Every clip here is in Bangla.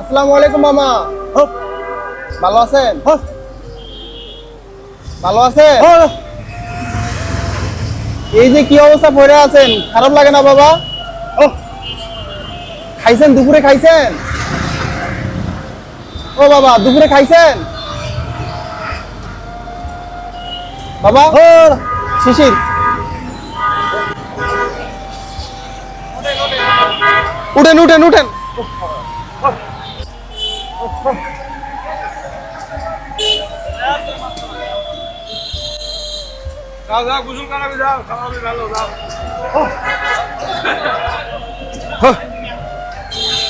আসসালামু আলাইকুম মামা। ভালো আছেন? ভালো আছেন? এই যে কি অবস্থা পড়ে আছেন? খারাপ লাগে না বাবা? ও। খাইছেন? দুপুরে খাইছেন? ও বাবা দুপুরে খাইছেন? বাবা? শিশির। উঠেন উঠেন উঠেন। যাও যাও গোসল করাবি যাও খাওয়াবি ভালো যাও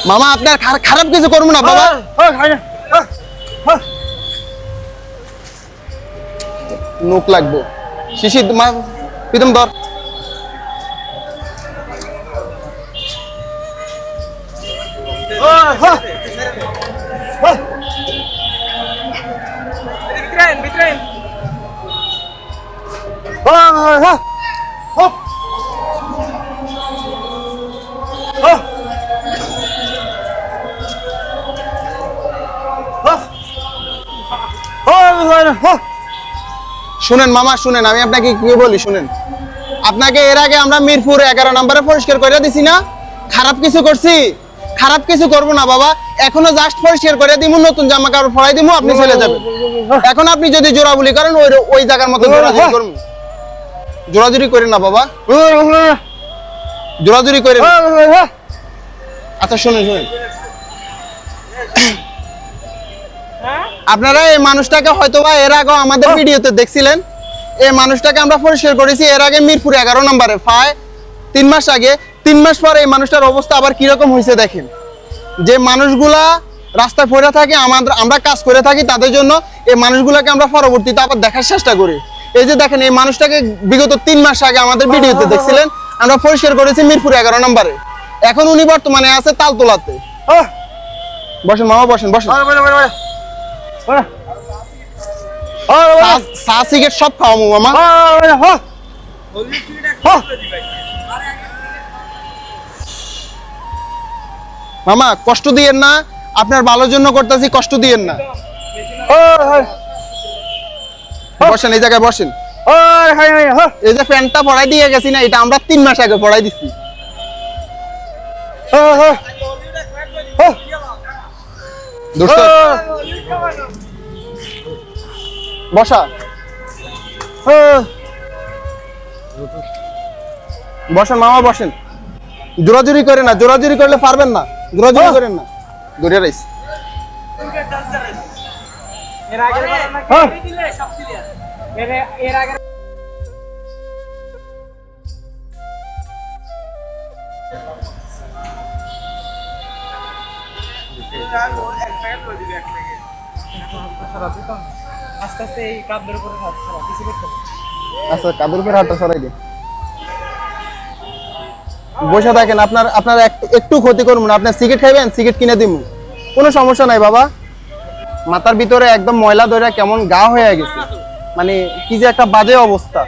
মামা আপনার খার- খারাপ কিছু করব না বাবা নোক লাগবো শিশির মা প্রীতম ধর ভিতরেন ভিতরেন শুনেন মামা, শুনেন, আমি আপনাকে কি বলি, শুনেন। আপনাকে এর আগে আমরা মিরপুর এগারো নম্বরে পরিষ্কার করে দিছি না? খারাপ কিছু করছি? খারাপ কিছু করব না, বাবা। এখনও জাস্ট পরিষ্কার করে দিব নতুন জামা কাপড় ফড়াই দিব আপনি চলে যাবেন। এখন আপনি যদি জোড়া বলি করেন, ওই ওই জায়গার মতো জোড়াজুড়ি করুন জোড়াজুড়ি করেন না বাবা। জোড়াজুড়ি করেন। আচ্ছা শুনেন শুনেন। আপনারা এই মানুষটাকে হয়তোবা এর আগে আমাদের ভিডিওতে দেখছিলেন। এই মানুষটাকে আমরা পরিষ্কার করেছি এর আগে মিরপুর এগারো নম্বরে। প্রায় তিন মাস আগে। তিন মাস পর এই মানুষটার অবস্থা আবার কীরকম হয়েছে দেখেন। যে মানুষগুলা রাস্তায় পড়ে থাকে আমাদের আমরা কাজ করে থাকি তাদের জন্য এই মানুষগুলোকে আমরা পরবর্তীতে আবার দেখার চেষ্টা করি। এই যে দেখেন এই মানুষটাকে বিগত তিন মাস আগে আমাদের ভিডিওতে দেখছিলেন। আমরা পরিষ্কার করেছি মিরপুর এগারো নম্বরে। এখন উনি বর্তমানে আছে তালতলাতে। বসেন মামা বসেন বসেন। চা- চা সিগারেট সব খাওয়াবো মামা। মামা কষ্ট দিয়েন না। আপনার ভালোর জন্য করতেছি কষ্ট দিয়েন না। বসেন এই জায়গায় বসেন। এই যে প্যান্টটা পড়াই দিয়ে গেছি না এটা আমরা তিন মাস আগে পড়াই দোস্ত বসা। বসেন মামা বসেন। জোরাজুরি করে না জোরাজুরি করলে পারবেন না জোরাজুরি করেন না। গড়িয়া রাইস। এর আগে দিলে? সব ক্লিয়ার এর এর আগে আস্তে আস্তে এই কাপদের উপরে হাত ছাড়া কিছু করতে আচ্ছা উপর হাতটা সরাই বসে থাকেন আপনার আপনার একটু ক্ষতি করব না। আপনার সিগারেট খাইবেন সিগারেট কিনে দিব কোনো সমস্যা নাই বাবা। মাথার ভিতরে একদম ময়লা ধরে কেমন গা হয়ে গেছে। মানে কি যে একটা বাজে অবস্থা।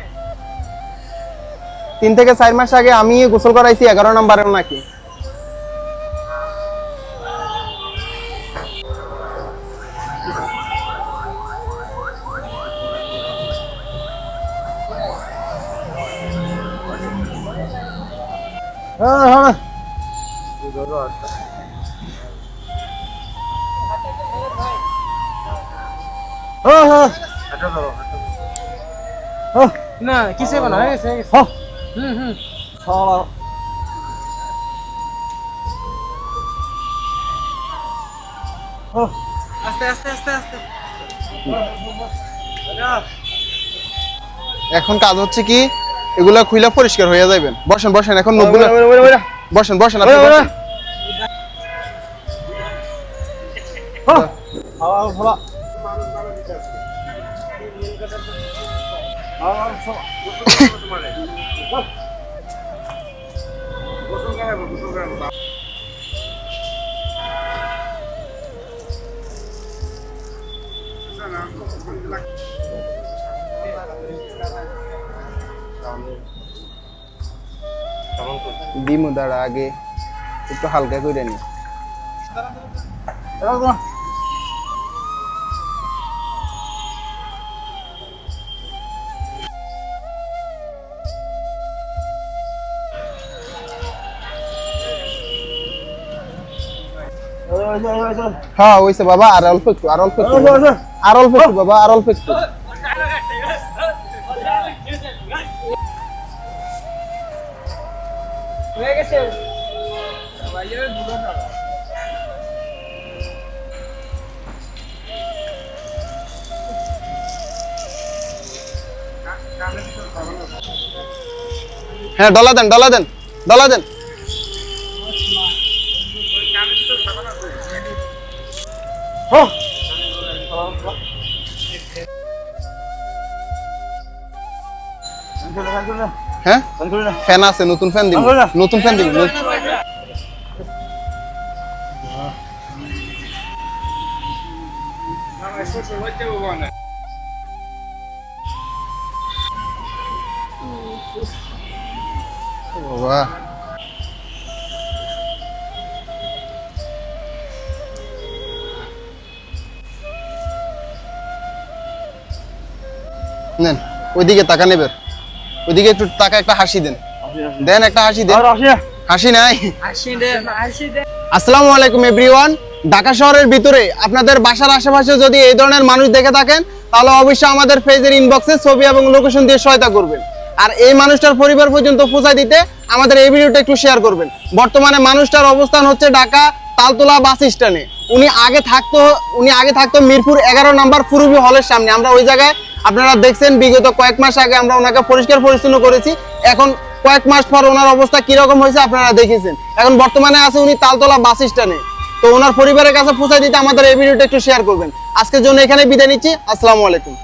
তিন থেকে চার মাস আগে আমি গোসল করাইছি এগারো নম্বরের নাকি। হ্যাঁ হ্যাঁ। না কিছু হবে না হয়ে গেছে গেছে। হুম হুম। আস্তে আস্তে আস্তে আস্তে। এখন কাজ হচ্ছে কি এগুলা খুইলা পরিষ্কার হয়ে যাবেন বসেন বসেন এখন বসেন বসেন আপনি বসেন। দিমু দাঁড়া আগে একটু হালকা করে নি। হ্যাঁ হইছে বাবা আর অল্প একটু আর অল্প একটু। আর অল্প একটু বাবা আর অল্প একটু। হয়ে গেছে। হ্যাঁ ডলা দেন ডলা দেন ডলা দেন। হ্যাঁ? ফ্যান আছে নতুন ফ্যান দিন নতুন ফ্যান দিন বাবা। নেন ওইদিকে তাকা নেবের ওইদিকে একটু টাকা একটা হাসি দেন। দেন একটা হাসি দেন। হাসি নাই? আসসালামু আলাইকুম এভরিওয়ান। ঢাকা শহরের ভিতরে আপনাদের বাসার আশেপাশে যদি এই ধরনের মানুষ দেখে থাকেন তাহলে অবশ্যই আমাদের পেজের ইনবক্সে ছবি এবং লোকেশন দিয়ে সহায়তা করবেন। আর এই মানুষটার পরিবার পর্যন্ত পৌঁছায় দিতে আমাদের এই ভিডিওটা একটু শেয়ার করবেন। বর্তমানে মানুষটার অবস্থান হচ্ছে ঢাকা তালতলা বাস স্ট্যান্ডে। উনি আগে থাকতো উনি আগে থাকতো মিরপুর এগারো নাম্বার ফুরুবি হলের সামনে। আমরা ওই জায়গায় আপনারা দেখছেন, বিগত কয়েক মাস আগে আমরা ওনাকে পরিষ্কার পরিচ্ছন্ন করেছি। এখন কয়েক মাস পর ওনার অবস্থা কীরকম হয়েছে আপনারা দেখেছেন। এখন বর্তমানে আছে উনি তালতলা বাস স্ট্যান্ডে। তো ওনার পরিবারের কাছে পৌঁছায় দিতে আমাদের এই ভিডিওটা একটু শেয়ার করবেন। আজকের জন্য এখানে বিদায় নিচ্ছি। আসসালামু আলাইকুম।